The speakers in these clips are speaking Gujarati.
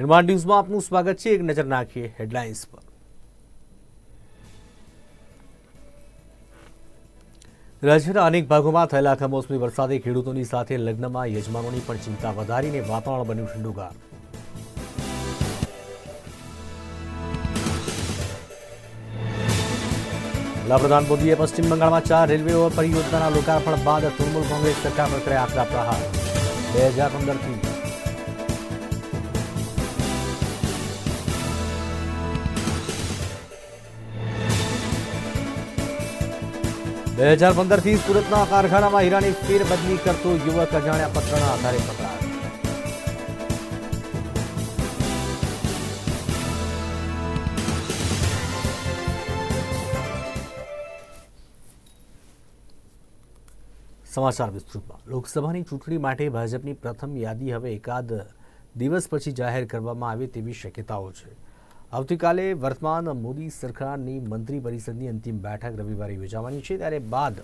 નિર્માણ ન્યૂઝમાં આપનું સ્વાગત છે. એક નજર નાખીએ હેડલાઇન્સ પર. રાજ્યના અનેક ભાગોમાં થયેલા કમોસમી વરસાદે ખેડૂતોની સાથે લગ્નમાં યજમાનોની પણ ચિંતા વધારીને વાતાવરણ બન્યું ઠંડુગાર. વડાપ્રધાન મોદીએ પશ્ચિમ બંગાળમાં ચાર રેલવે પરિયોજનાના લોકાર્પણ બાદ તૃણમૂલ કોંગ્રેસ સરકાર પર કર્યા આકરા પ્રહાર. બે હજાર પંદરથી બે હજાર પંદરથી સુરતના કારખાનામાં હીરાની ફેરબદલી કરતો યુવક અજાણ્યા પત્રના આધારે પકડાયો સમાચાર વિસ્તૃતમાં. લોકસભાની ચૂંટણી માટે ભાજપની પ્રથમ યાદી હવે એકાદ દિવસ પછી જાહેર કરવામાં આવે તેવી શક્યતાઓ છે. આવતીકાલે વર્તમાન મોદી સરકારની મંત્રી પરિષદની અંતિમ બેઠક રવિવારે યોજાવાની છે. ત્યારે બાદ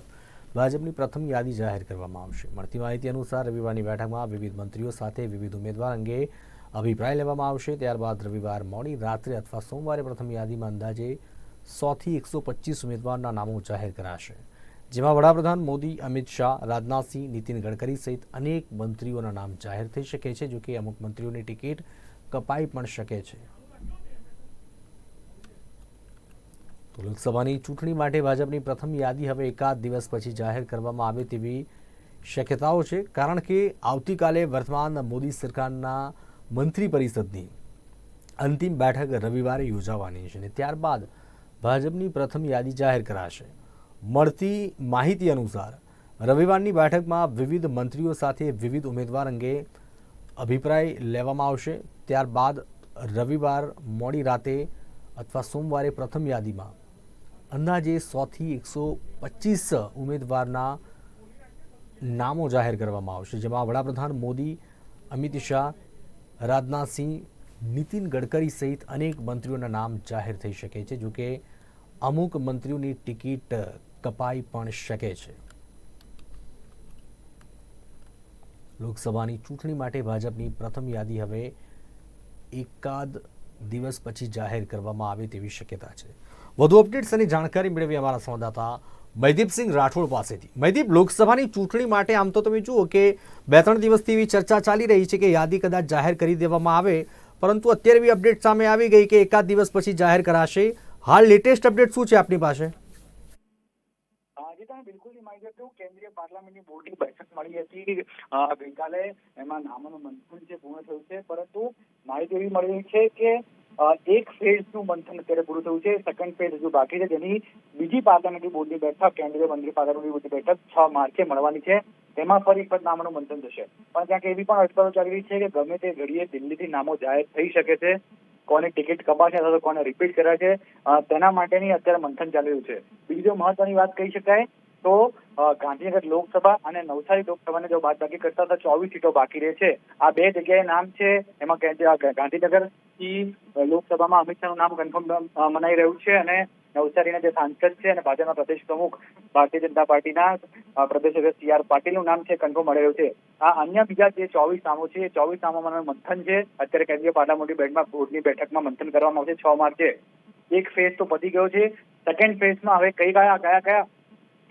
ભાજપની પ્રથમ યાદી જાહેર કરવામાં આવશે. મળતી માહિતી અનુસાર રવિવારની બેઠકમાં વિવિધ મંત્રીઓ સાથે વિવિધ ઉમેદવાર અંગે અભિપ્રાય લેવામાં આવશે. ત્યારબાદ રવિવાર મોડી, રાત્રે અથવા સોમવારે પ્રથમ યાદીમાં અંદાજે સોથી એકસો પચીસ ઉમેદવારના નામો જાહેર કરાશે. જેમાં વડાપ્રધાન મોદી, અમિત શાહ રાજનાથસિંહ નીતિન ગડકરી સહિત અનેક મંત્રીઓના નામ જાહેર થઈ શકે છે, જોકે અમુક મંત્રીઓની ટિકિટ કપાઈ પણ શકે છે. તો લોકસભાની ચૂંટણી માટે ભાજપની પ્રથમ યાદી હવે એકાદ દિવસ પછી જાહેર કરવામાં આવે તેવી શક્યતાઓ છે. કારણ કે આવતીકાલે વર્તમાન મોદી સરકારના મંત્રી પરિષદની અંતિમ બેઠક રવિવારે યોજાવાની છે અને ત્યારબાદ ભાજપની પ્રથમ યાદી જાહેર કરાશે. મળતી માહિતી અનુસાર રવિવારની બેઠકમાં વિવિધ મંત્રીઓ સાથે વિવિધ ઉમેદવાર અંગે અભિપ્રાય લેવામાં આવશે. ત્યારબાદ રવિવાર મોડી રાતે અથવા સોમવારે પ્રથમ યાદીમાં અંદાજે સોથી એકસો પચીસ ઉમેદવારના નામો જાહેર કરવામાં આવશે, જેમાં વડાપ્રધાન મોદી, અમિત શાહ રાજનાથસિંહ નીતિન ગડકરી સહિત અનેક મંત્રીઓના નામ જાહેર થઈ શકે છે, જોકે અમુક મંત્રીઓની ટિકિટ કપાઈ પણ શકે છે. લોકસભાની ચૂંટણી માટે ભાજપની પ્રથમ યાદી હવે એકાદ દિવસ પછી જાહેર કરવામાં આવે તેવી શક્યતા છે. વધુ અપડેટ્સ અને જાણકારી મેળવી અમારા સંવાદદાતા મયદીપસિંહ રાઠોડ પાસેથી. મયદીપ લોકસભાની ચૂંટણી માટે આમ તો તમે જુઓ કે બે ત્રણ દિવસથી એવી ચર્ચા ચાલી રહી છે કે યાદી કદાચ જાહેર કરી દેવામાં આવે, પરંતુ અત્યારે એવી અપડેટ સામે આવી ગઈ કે એકાદ દિવસ પછી જાહેર કરાશે. હાલ લેટેસ્ટ અપડેટ શું છે આપની પાસે? પાર્લામેન્ટની બોર્ડની બેઠક મળી હતી. ગઈકાલે એમાં નામોનું મંથન છે પૂર્ણ થયું છે, પરંતુ માહિતી એવી મળી છે કે એક ફેઝનું મંથન અત્યારે પૂરું થયું છે. સેકન્ડ ફેઝ હજુ બાકી છે. જેની બીજી પાર્લામેન્ટરી બોર્ડની બેઠક, કેન્દ્રીય મંત્રી પાર્લામેન્ટરી બોર્ડની બેઠક છ માર્ચે મળવાની છે. તેમાં ફરી એક નામોનું મંથન થશે. પણ ત્યાં એવી પણ અટકળો ચાલી રહી છે કે ગમે તે ઘડીએ દિલ્હીથી નામો જાહેર થઈ શકે છે. કોને ટિકિટ કપાશે અથવા તો કોને રિપીટ છે તેના માટેની અત્યારે મંથન ચાલી રહ્યું છે. બીજી જો મહત્વની વાત કહી શકાય, તો ગાંધીનગર લોકસભા અને નવસારી લોકસભાને જો બાદબાકી કરતા તો ચોવીસ સીટો બાકી રહે છે. આ બે જગ્યાએ નામ છે, એમાં ગાંધીનગરથી લોકસભામાં અમિત શાહનું નામ કન્ફર્મ મનાઈ રહ્યું છે અને નવસારીના જે સાંસદ છે અને ભાજપના પ્રદેશ પ્રમુખ ભારતીય જનતા પાર્ટીના પ્રદેશ અધ્યક્ષ સી આર પાટીલનું નામ છે કન્ફર્મ મળી રહ્યું છે. આ અન્ય બીજા જે ચોવીસ નામો છે, એ ચોવીસ નામોમાં મંથન છે. અત્યારે કેન્દ્રીય પાર્લામેન્ટરી બેઠકમાં બોર્ડની બેઠકમાં મંથન કરવામાં આવશે છ માર્ચે. એક ફેઝ તો પતી ગયો છે. સેકન્ડ ફેઝમાં હવે કઈ કયા કયા કયા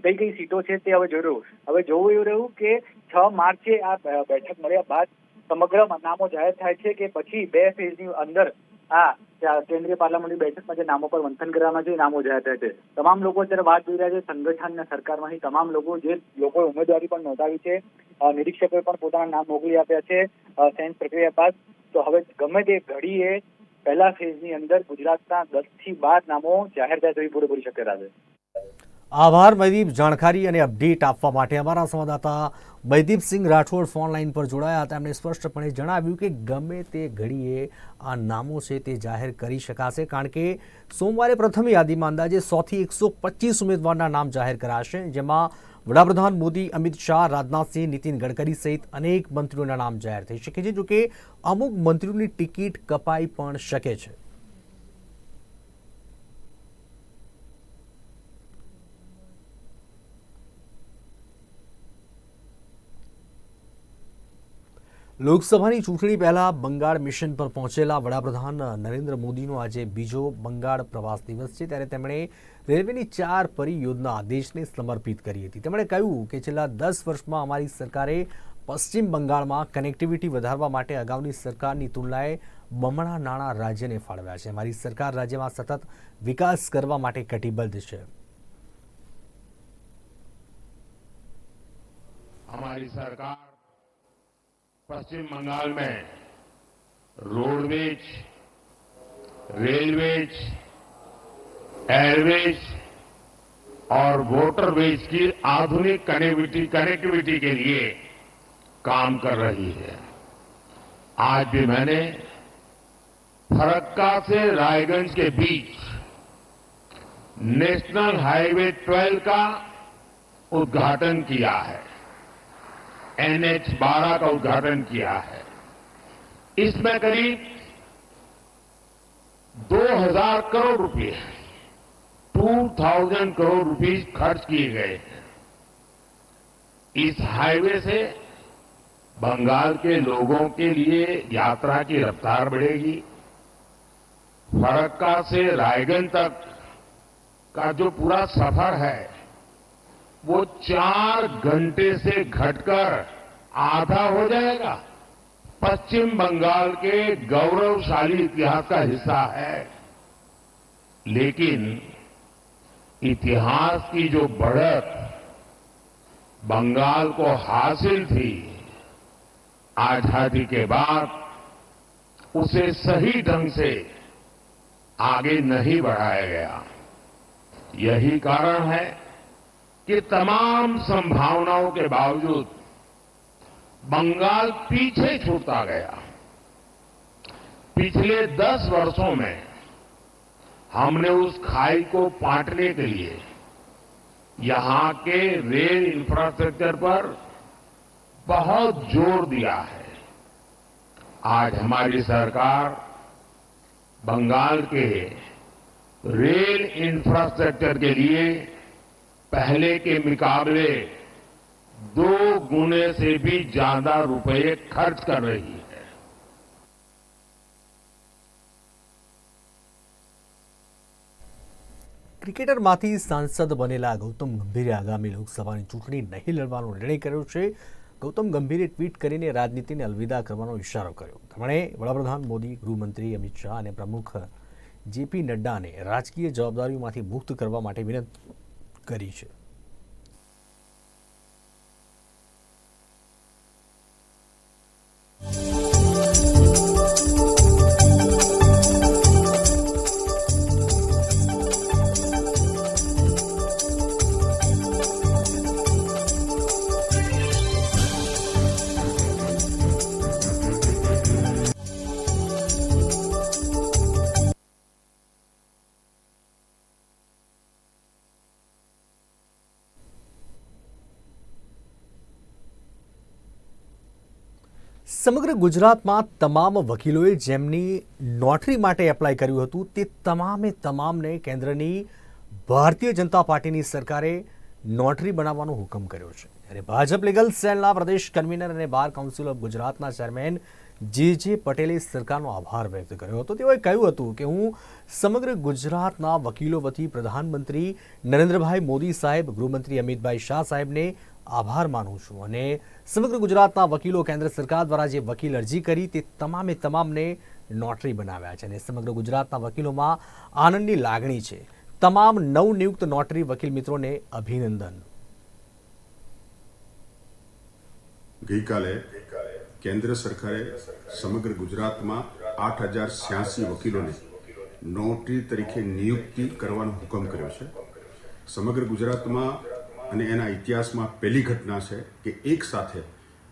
કઈ કઈ સીટો છે તે હવે જોયું હવે જોવું એવું રહ્યું કે છ માર્ચે આ બેઠક મળ્યા બાદ સમગ્ર નામો જાહેર થાય છે કે પછી બે ફેઝની અંદર આ કેન્દ્રીય પાર્લામેન્ટની બેઠકમાં જે નામો પર મંથન કરવામાં જે નામો જાહેર થાય છે. તમામ લોકો અત્યારે વાત જોઈ રહ્યા છે, સંગઠન સરકારમાંથી તમામ લોકો જે લોકોએ ઉમેદવારી પણ નોંધાવી છે નિરીક્ષકોએ પણ પોતાના નામ મોકલી આપ્યા છે સેન્સ પ્રક્રિયા બાદ. તો હવે ગમે તે ઘડીએ પહેલા ફેઝની અંદર ગુજરાતના દસથી બાર નામો જાહેર થાય તેવી પૂરેપૂરી શક્યતા છે. આભાર, મયદીપ. જાણકારી અને અપડેટ આપવા માટે અમારા સંવાદદાતા બૈદીપસિંહ રાઠોડ ફોન લાઈન પર જોડાયા. હતા એમણે સ્પષ્ટપણે જણાવ્યું કે ગમે તે ઘડીએ આ નામો છે તે જાહેર કરી શકાશે, કારણ કે સોમવારે પ્રથમ યાદીમાં અંદાજે સોથી એકસો પચીસ ઉમેદવારના નામ જાહેર કરાશે, જેમાં વડાપ્રધાન મોદી, અમિત શાહ રાજનાથસિંહ નીતિન ગડકરી સહિત અનેક મંત્રીઓના નામ જાહેર થઈ શકે છે, જોકે અમુક મંત્રીઓની ટિકિટ કપાઈ પણ શકે છે. લોકસભાની ચૂંટણી પહેલા બંગાળ મિશન પર પહોંચેલા વડાપ્રધાન નરેન્દ્ર મોદીનો આજે બીજો બંગાળ પ્રવાસ દિવસ છે. ત્યારે તેમણે રેલવેની ચાર પરિયોજના દેશને સમર્પિત કરી હતી. તેમણે કહ્યું કે છેલ્લા દસ વર્ષમાં અમારી સરકારે પશ્ચિમ બંગાળમાં કનેક્ટિવિટી વધારવા માટે અગાઉની સરકારની તુલનાએ બમણા નાણાં રાજ્યને ફાળવ્યા છે. મારી સરકાર રાજ્યમાં સતત વિકાસ કરવા માટે કટિબદ્ધ છે. અમારી સરકાર पश्चिम बंगाल में रोडवेज़ रेलवेज एयरवेज और वोटरवेज की आधुनिक कनेक्टिविटी कनेक्टिविटी के लिए काम कर रही है। आज भी मैंने फरक्का से रायगंज के बीच नेशनल हाईवे 12 का उद्घाटन किया है। एनएच 12 का उद्घाटन किया है। इसमें करीब 2000 करोड़ रुपए 2000 करोड़ रुपए खर्च किए गए हैं। इस हाईवे से बंगाल के लोगों के लिए यात्रा की रफ्तार बढ़ेगी। फरक्का से रायगंज तक का जो पूरा सफ़र है वो चार घंटे से घटकर आधा हो जाएगा। पश्चिम बंगाल के गौरवशाली इतिहास का हिस्सा है। लेकिन इतिहास की जो बढ़त बंगाल को हासिल थी आज़ादी के बाद, उसे सही ढंग से आगे नहीं बढ़ाया गया। यही कारण है कि तमाम संभावनाओं के बावजूद बंगाल पीछे छूटता गया। पिछले दस वर्षों में हमने उस खाई को पाटने के लिए यहाँ के रेल इंफ्रास्ट्रक्चर पर बहुत ज़ोर दिया है। आज हमारी सरकार बंगाल के रेल इंफ्रास्ट्रक्चर के लिए पहले के मुकाबले दो गुने से भी ज्यादा रुपए खर्च कर रही है ક્રિકેટરમાંથી સાંસદ બનેલા ગૌતમ ગંભીરે આગામી લોકસભાની ચૂંટણી નહીં લડવાનો નિર્ણય કર્યો છે ગૌતમ ગંભીરે ટ્વીટ કરીને રાજનીતિને અલવિદા કરવાનો ઇશારો કર્યો તેમણે વડાપ્રધાન મોદી ગૃહમંત્રી અમિત શાહ અને પ્રમુખ જેપી નડ્ડાને રાજકીય જવાબદારીઓમાંથી મુક્ત કરવા માટે વિનંતી કરી છે. સમગ્ર ગુજરાતમાં તમામ વકીલોએ જેમની નોટરી માટે એપ્લાય કર્યું હતું, તે તમામે તમામને કેન્દ્રની ભારતીય જનતા પાર્ટીની સરકારે નોટરી બનાવવાનો હુકમ કર્યો છે. ત્યારે ભાજપ લીગલ સેલના પ્રદેશ કન્વીનર અને બાર કાઉન્સિલ ઓફ ગુજરાતના ચેરમેન જે જે પટેલે સરકારનો આભાર વ્યક્ત કર્યો હતો, તેઓએ કહ્યું હતું કે હું સમગ્ર ગુજરાતના વકીલો વતી પ્રધાનમંત્રી નરેન્દ્રભાઈ મોદી સાહેબ, ગૃહમંત્રી અમિતભાઈ શાહ સાહેબને આભાર માનું છું અને સમગ્ર ગુજરાતના વકીલો કેન્દ્ર સરકાર દ્વારા જે વકીલ અરજી કરી તે તમામે તમામને નોટરી બનાવ્યા છે અને સમગ્ર ગુજરાતના વકીલોમાં આનંદની લાગણી છે. તમામ નવનિયુક્ત નોટરી વકીલ મિત્રોને અભિનંદન. ગઈકાલે કેન્દ્ર સરકારે સમગ્ર ગુજરાતમાં આઠ હજાર છ્યાસી વકીલોને નોટરી તરીકે નિયુક્તિ કરવાનો હુકમ કર્યો છે. સમગ્ર ગુજરાતમાં અને એના ઇતિહાસમાં પહેલી ઘટના છે કે એક સાથે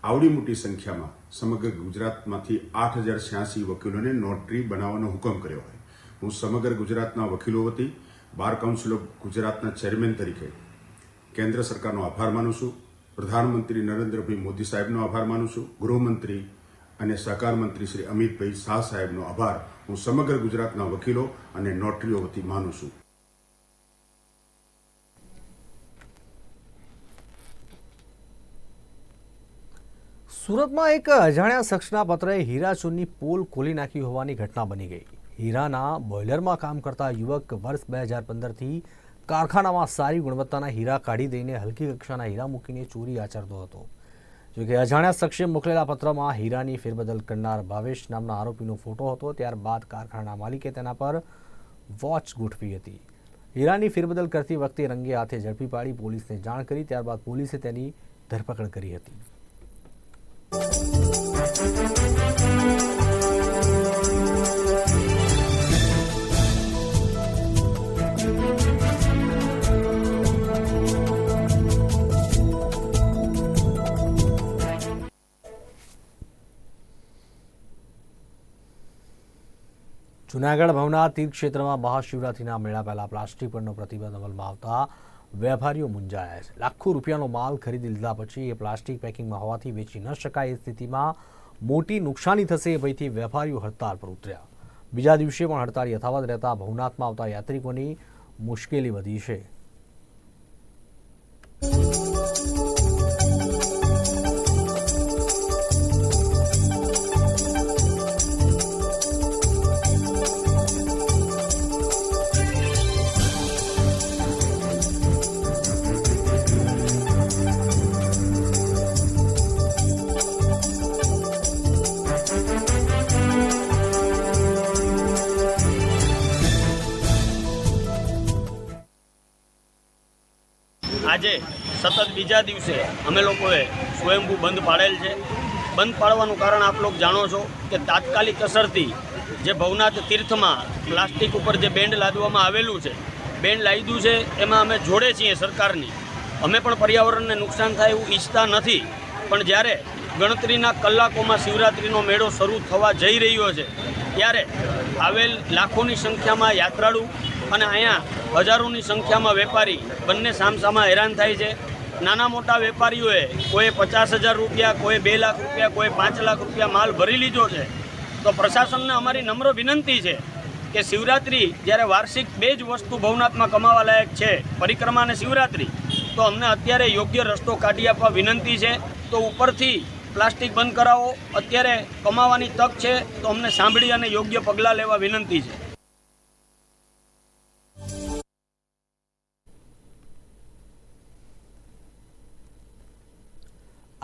આવડી મોટી સંખ્યામાં સમગ્ર ગુજરાતમાંથી આઠ હજાર છ્યાસી વકીલોને નોટરી બનાવવાનો હુકમ કર્યો હોય. હું સમગ્ર ગુજરાતના વકીલો વતી, બાર કાઉન્સિલ ઓફ ગુજરાતના ચેરમેન તરીકે કેન્દ્ર સરકારનો આભાર માનું છું, પ્રધાનમંત્રી નરેન્દ્રભાઈ મોદી સાહેબનો આભાર માનું છું, ગૃહમંત્રી અને સહકાર મંત્રી શ્રી અમિતભાઈ શાહ સાહેબનો આભાર હું સમગ્ર ગુજરાતના વકીલો અને નોટરીઓ વતી માનું છું. સુરતમાં એક અજાણ્યા શખ્સના પત્રએ હીરા ચોરની પોલ ખોલી નાખી હોવાની ઘટના બની ગઈ. હીરાના બોઇલરમાં કામ કરતા યુવક વર્ષ બે હજાર પંદરથી કારખાનામાં સારી ગુણવત્તાના હીરા કાઢી દઈને હલકી કક્ષાના હીરા મૂકીને ચોરી આચરતો હતો. જોકે અજાણ્યા શખ્સે મોકલેલા પત્રમાં હીરાની ફેરબદલ કરનાર ભાવેશ નામના આરોપીનો ફોટો હતો, ત્યારબાદ કારખાના માલિકે તેના પર વોચ ગોઠવી હતી. હીરાની ફેરબદલ કરતી વખતે રંગે હાથે ઝડપી પાડી પોલીસને જાણ કરી, ત્યારબાદ પોલીસે તેની ધરપકડ કરી હતી. જુનાગઢ ભવનાથ તીર્થક્ષેત્રમાં મહાશિવરાત્રિના મેળા પહેલા પ્લાસ્ટિક પરનો પ્રતિબંધ અમલમાં આવતા વેપારીઓ મૂંઝાયા છે. લાખો રૂપિયાનો માલ ખરીદી લીધા પછી એ પ્લાસ્ટિક પેકિંગમાં હોવાથી વેચી ન શકાય એ સ્થિતિમાં મોટી નુકસાની થશે એ ભયથી વેપારીઓ હડતાળ પર ઉતર્યા. બીજા દિવસે પણ હડતાળ યથાવત રહેતા ભવનાથમાં આવતા યાત્રિકોની મુશ્કેલી વધી છે. બીજા દિવસે અમે લોકોએ સ્વયંભૂ બંધ પાડેલ છે. બંધ પાડવાનું કારણ આપ લોકો જાણો છો કે તાત્કાલિક અસરથી જે ભવનાથ તીર્થમાં પ્લાસ્ટિક ઉપર જે બેન્ડ લાદવામાં આવેલું છે, બેન્ડ લાદ્યું છે, એમાં અમે જોડે છીએ સરકારની. અમે પણ પર્યાવરણને નુકસાન થાય એવું ઈચ્છતા નથી, પણ જ્યારે ગણતરીના કલાકોમાં શિવરાત્રિનો મેળો શરૂ થવા જઈ રહ્યો છે, ત્યારે આવેલ લાખોની સંખ્યામાં યાત્રાળુ અને અહીંયા હજારોની સંખ્યામાં વેપારી બંને સામસામા હેરાન થાય છે. નાના મોટા વેપારીઓએ કોઈ પચાસ હજાર રૂપિયા કોઈ બે લાખ રૂપિયા કોઈ પાંચ લાખ રૂપિયા માલ ભરી લીધો છે. તો પ્રશાસનને અમારી નમ્ર વિનંતી છે કે શિવરાત્રિ જ્યારે વાર્ષિક બે જ વસ્તુ ભવનાથમાં કમાવા લાયક છે, પરિક્રમા અને શિવરાત્રિ, તો અમને અત્યારે યોગ્ય રસ્તો કાઢી આપવા વિનંતી છે. તો ઉપરથી પ્લાસ્ટિક બંધ કરાવો, અત્યારે કમાવાની તક છે, તો અમને સાંભળી અને યોગ્ય પગલાં લેવા વિનંતી છે.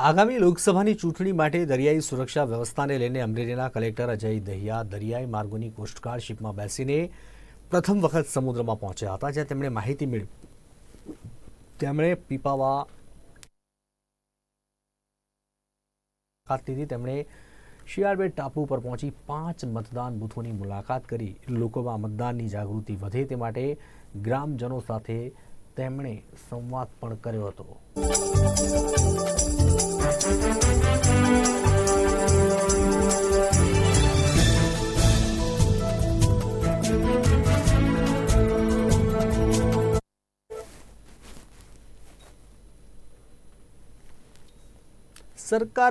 આગામી લોકસભાની ચૂંટણી માટે દરિયાઈ સુરક્ષા વ્યવસ્થાને લઈને અમરેલીના કલેક્ટર અજય દહિયા દરિયાઈ માર્ગોની કોસ્ટગાર્ડ શિપમાં બેસીને પ્રથમ વખત સમુદ્રમાં પહોંચ્યા હતા, જ્યાં તેમણે માહિતી મેળવી. તેમણે પીપાવા ખાતેથી તેમણે શિયાળબેટ ટાપુ પર પહોંચી પાંચ મતદાન બૂથોની મુલાકાત કરી. લોકોમાં મતદાનની જાગૃતિ વધે તે માટે ગ્રામજનો સાથે તેમણે સંવાદ પણ કર્યો હતો. સરકાર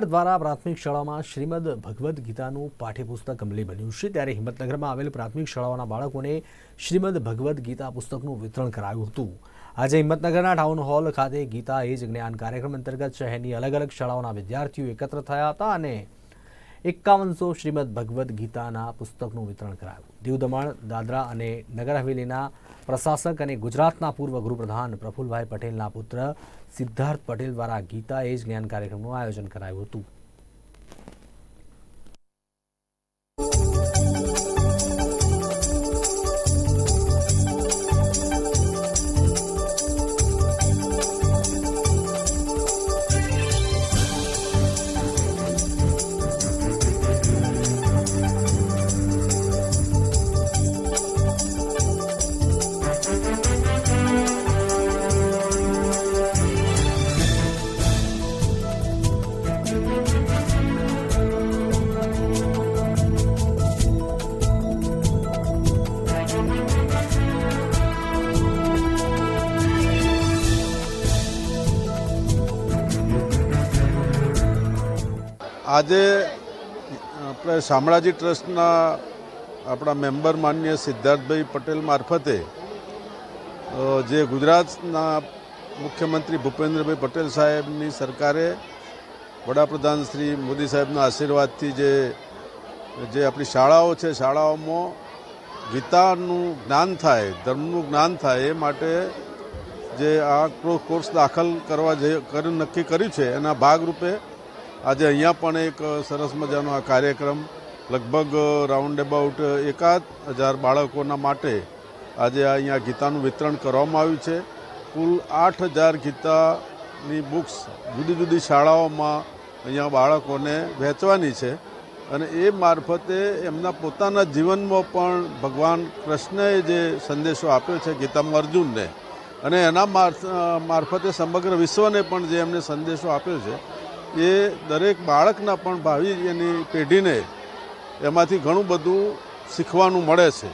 દ્વારા પ્રાથમિક શાળામાં શ્રીમદ ભગવદ્ ગીતાનું પાઠ્યપુસ્તક અમલી બન્યું છે. ત્યારે હિંમતનગરમાં આવેલ પ્રાથમિક શાળાઓના બાળકોને શ્રીમદ ભગવદ્ ગીતા પુસ્તકનું વિતરણ કરાયું હતું. આજે હિંમતનગરના ટાઉન હોલ ખાતે ગીતા એજ જ્ઞાન કાર્યક્રમ અંતર્ગત શહેરની અલગ અલગ શાળાઓના વિદ્યાર્થીઓ એકત્ર થયા હતા અને એકાવનસો શ્રીમદ ભગવદ્ ગીતાના પુસ્તકનું વિતરણ કરાયું. દીવ દમણ, દાદરા અને નગર હવેલીના પ્રશાસક અને ગુજરાતના પૂર્વ ગૃહપ્રધાન પ્રફુલભાઈ પટેલના પુત્ર સિદ્ધાર્થ પટેલ દ્વારા ગીતા એજ જ્ઞાન કાર્યક્રમનું આયોજન કરાયું હતું. આજે, આપણે શામળાજી ટ્રસ્ટના આપણા મેમ્બર માન્ય સિદ્ધાર્થભાઈ પટેલ મારફતે જે ગુજરાતના મુખ્યમંત્રી ભૂપેન્દ્રભાઈ પટેલ સાહેબની સરકારે વડાપ્રધાન શ્રી મોદી સાહેબના આશીર્વાદથી જે જે આપણી શાળાઓ છે, શાળાઓમાં ગીતાનું જ્ઞાન થાય, ધર્મનું જ્ઞાન થાય, એ માટે જે આ કોર્સ દાખલ કરવા જે નક્કી કર્યું છે, એના ભાગરૂપે આજે અહીંયા પણ એક સરસ મજાનો આ કાર્યક્રમ, લગભગ રાઉન્ડ અબાઉટ એકાદ હજાર બાળકોના માટે આજે અહીંયા ગીતાનું વિતરણ કરવામાં આવ્યું છે. કુલ આઠ હજાર ગીતાની બુક્સ જુદી જુદી શાળાઓમાં અહીંયા બાળકોને વહેંચવાની છે અને એ મારફતે એમના પોતાના જીવનમાં પણ ભગવાન કૃષ્ણએ જે સંદેશો આપ્યો છે ગીતામાં અર્જુનને, અને એના મારફતે સમગ્ર વિશ્વને પણ જે એમને સંદેશો આપ્યો છે એ દરેક બાળકના પણ ભાવિ એની પેઢીને એમાંથી ઘણું બધું શીખવાનું મળે છે.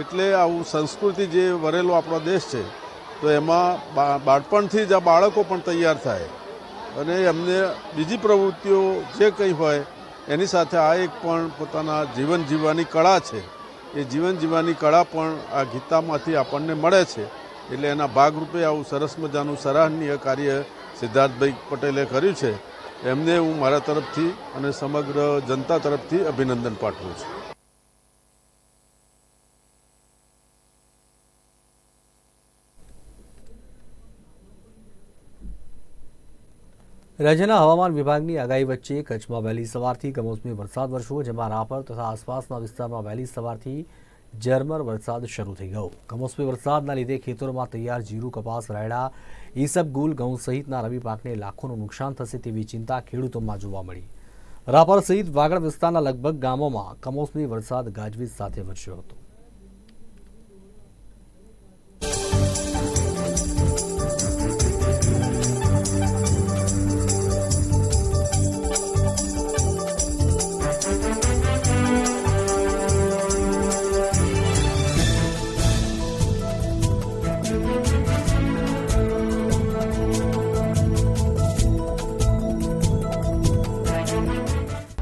એટલે આવું સંસ્કૃતિ જે વરેલો આપણો દેશ છે, તો એમાં બાળપણથી જ આ બાળકો પણ તૈયાર થાય. અને એમને બીજી પ્રવૃત્તિઓ જે કંઈ હોય, એની સાથે આ એક પણ પોતાના જીવન જીવવાની કળા છે. એ જીવન જીવવાની કળા પણ આ ગીતામાંથી આપણને મળે છે. એટલે એના ભાગરૂપે આવું સરસ મજાનું સરાહનીય કાર્ય સિદ્ધાર્થભાઈ પટેલે કર્યું છે. એમને હું મારા તરફથી અને સમગ્ર જનતા તરફથી અભિનંદન પાઠવું છું. રાજ્યના હવામાન વિભાગની આગાહી વચ્ચે કચ્છમાં વહેલી સવારથી કમોસમી વરસાદ વરસ્યો, જેમાં રાપર તથા આસપાસના વિસ્તારમાં વહેલી સવારથી ઝરમર વરસાદ શરૂ થઈ ગયો. કમોસમી વરસાદના લીધે ખેતરોમાં તૈયાર જીરું, કપાસ, રાયડા ઈસબગુલ ઘઉં સહિતના રવિ પાકને લાખોનું નુકસાન થશે તેવી ચિંતા ખેડૂતોમાં જોવા મળી. રાપર સહિત વાગડ વિસ્તારના લગભગ ગામોમાં કમોસમી વરસાદ ગાજવીજ સાથે વરસ્યો હતો.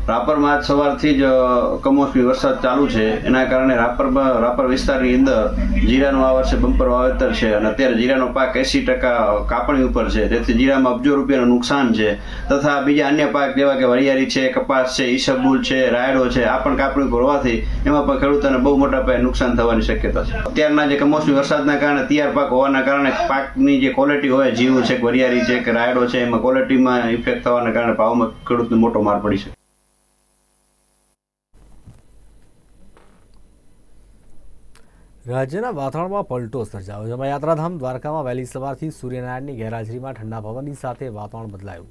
રાપરમાં આજ સવારથી જ કમોસમી વરસાદ ચાલુ છે. એના કારણે રાપરમાં રાપર વિસ્તારની અંદર જીરાનું આ વર્ષે બમ્પર વાવેતર છે અને અત્યારે જીરાનો પાક એસી ટકા કાપણી ઉપર છે. તેથી જીરામાં અબજો રૂપિયાનું નુકસાન છે. તથા બીજા અન્ય પાક જેવા કે વરિયાળી છે, કપાસ છે, ઈસબગુલ છે, રાયડો છે, આ પણ કાપણી ઉપર હોવાથી એમાં પણ ખેડૂતોને બહુ મોટા પાયે નુકસાન થવાની શક્યતા છે. અત્યારના જે કમોસમી વરસાદના કારણે તૈયાર પાક હોવાના કારણે પાકની જે ક્વોલિટી હોય, જીવું છે કે વરિયાળી છે કે રાયડો છે, એમાં ક્વોલિટીમાં ઇફેક્ટ થવાના કારણે ભાવમાં ખેડૂતને મોટો માર પડી છે રાજ્યના વાતાવરણમાં પલટો સર્જાયો જેમાં યાત્રાધામ દ્વારકામાં વહેલી સવારથી સૂર્યનારાયણની ગેરહાજરીમાં ઠંડા પવનની સાથે વાતાવરણ બદલાયું.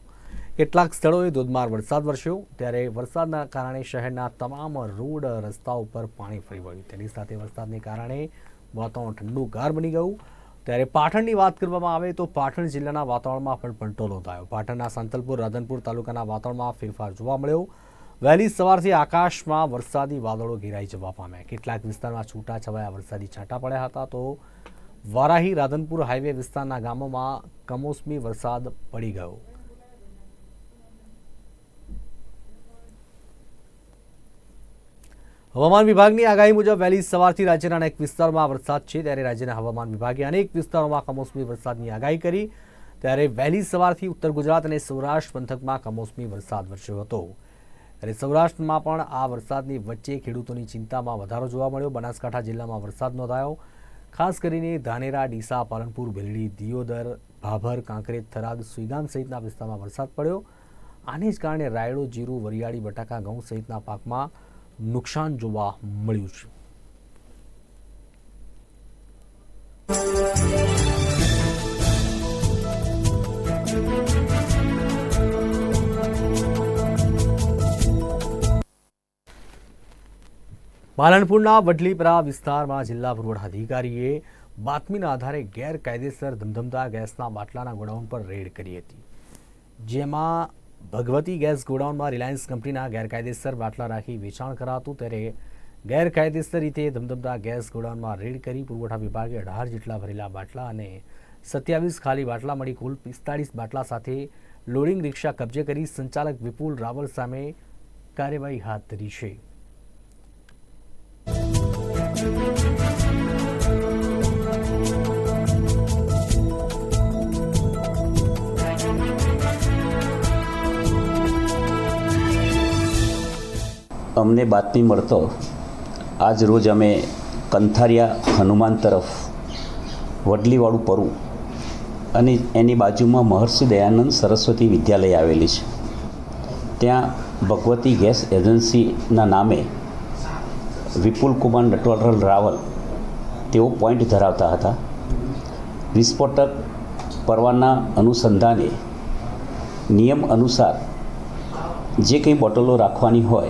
કેટલાક સ્થળોએ ધોધમાર વરસાદ વરસ્યો. ત્યારે વરસાદના કારણે શહેરના તમામ રોડ રસ્તા ઉપર પાણી ફરી વળ્યું. તેની સાથે વરસાદને કારણે વાતાવરણ ઠંડુ ગાર બની ગયું. ત્યારે પાટણની વાત કરવામાં આવે તો પાટણ જિલ્લાના વાતાવરણમાં પણ પલટો નોંધાયો. પાટણના સાંતલપુર, રાધનપુર તાલુકાના વાતાવરણમાં ફેરફાર જોવા મળ્યો. વહેલી સવારથી આકાશમાં વરસાદી વાદળો ઘેરાઈ જવા પામ્યા. કેટલાક વિસ્તારમાં છૂટાછવાયા વરસાદી છાંટા પડ્યા હતા તો વારાહી રાધનપુર હાઈવે વિસ્તારના ગામોમાં કમોસમી વરસાદ પડી ગયો. હવામાન વિભાગની આગાહી મુજબ વહેલી સવારથી રાજ્યના અનેક વિસ્તારોમાં વરસાદ છે. ત્યારે રાજ્યના હવામાન વિભાગે અનેક વિસ્તારોમાં કમોસમી વરસાદની આગાહી કરી. ત્યારે વહેલી સવારથી ઉત્તર ગુજરાત અને સૌરાષ્ટ્ર પંથકમાં કમોસમી વરસાદ વરસ્યો હતો. ત્યારે સૌરાષ્ટ્રમાં પણ આ વરસાદની વચ્ચે ખેડૂતોની ચિંતામાં વધારો જોવા મળ્યો. બનાસકાંઠા જિલ્લામાં વરસાદ નોંધાયો. ખાસ કરીને ધાનેરા, ડીસા, પાલનપુર, ભેલડી, દિયોદર, ભાભર, કાંકરેજ, થરાદ, સુઈગામ સહિતના વિસ્તારમાં વરસાદ પડ્યો. આને જ કારણે રાયડો, જીરું, વરિયાળી, બટાકા, ઘઉં સહિતના પાકમાં નુકસાન જોવા મળ્યું છે. પાલનપુરના વડલીપરા વિસ્તારમાં જિલ્લા પુરવઠા અધિકારીએ બાતમીના આધારે ગેરકાયદેસર ધમધમતા ગેસના બાટલાના ગોડાઉન પર રેડ કરી હતી. જેમાં ભગવતી ગેસ ગોડાઉનમાં રિલાયન્સ કંપનીના ગેરકાયદેસર બાટલા રાખી વેચાણ કરાતું, ત્યારે ગેરકાયદેસર રીતે ધમધમતા ગેસ ગોડાઉનમાં રેડ કરી પુરવઠા વિભાગે અઢાર જેટલા ભરેલા બાટલા અને સત્યાવીસ ખાલી બાટલા મળી કુલ પિસ્તાળીસ બાટલા સાથે લોડિંગ રિક્ષા કબજે કરી સંચાલક વિપુલ રાવલ સામે કાર્યવાહી હાથ ધરી છે. અમને બાતમી મળતો, આજ રોજ અમે કંથારિયા હનુમાન તરફ વડલીવાળું પરુ અને એની બાજુમાં મહર્ષિ દયાનંદ સરસ્વતી વિદ્યાલય આવેલી છે. ત્યાં ભગવતી ગેસ એજન્સીના નામે વિપુલ કુમાર નટવરલાલ રાવલ તેઓ પોઈન્ટ ધરાવતા હતા. વિસ્ફોટક પરવાના અનુસંધાને નિયમ અનુસાર જે કંઈ બોટલો રાખવાની હોય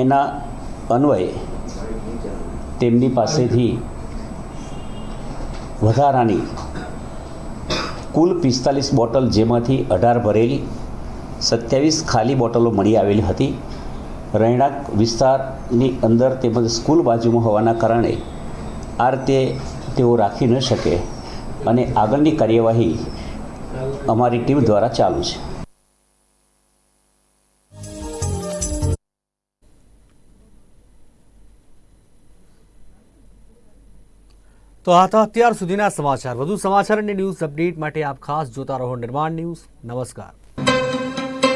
એના અન્વયે તેમની પાસેથી વધારાની કુલ પિસ્તાલીસ બોટલ જેમાંથી અઢાર ભરેલી સત્યાવીસ ખાલી બોટલો મળી આવેલી હતી. રહેણાંક વિસ્તારની અંદર તેમજ સ્કૂલ બાજુમાં હોવાના કારણે આ રીતે તેઓ રાખી ન શકે અને આગળની કાર્યવાહી અમારી ટીમ દ્વારા ચાલુ છે. તો આ તો અત્યાર સુધીના સમાચાર. વધુ સમાચાર અને ન્યૂઝ અપડેટ માટે આપ ખાસ જોતા રહો નિર્માણ ન્યૂઝ. નમસ્કાર.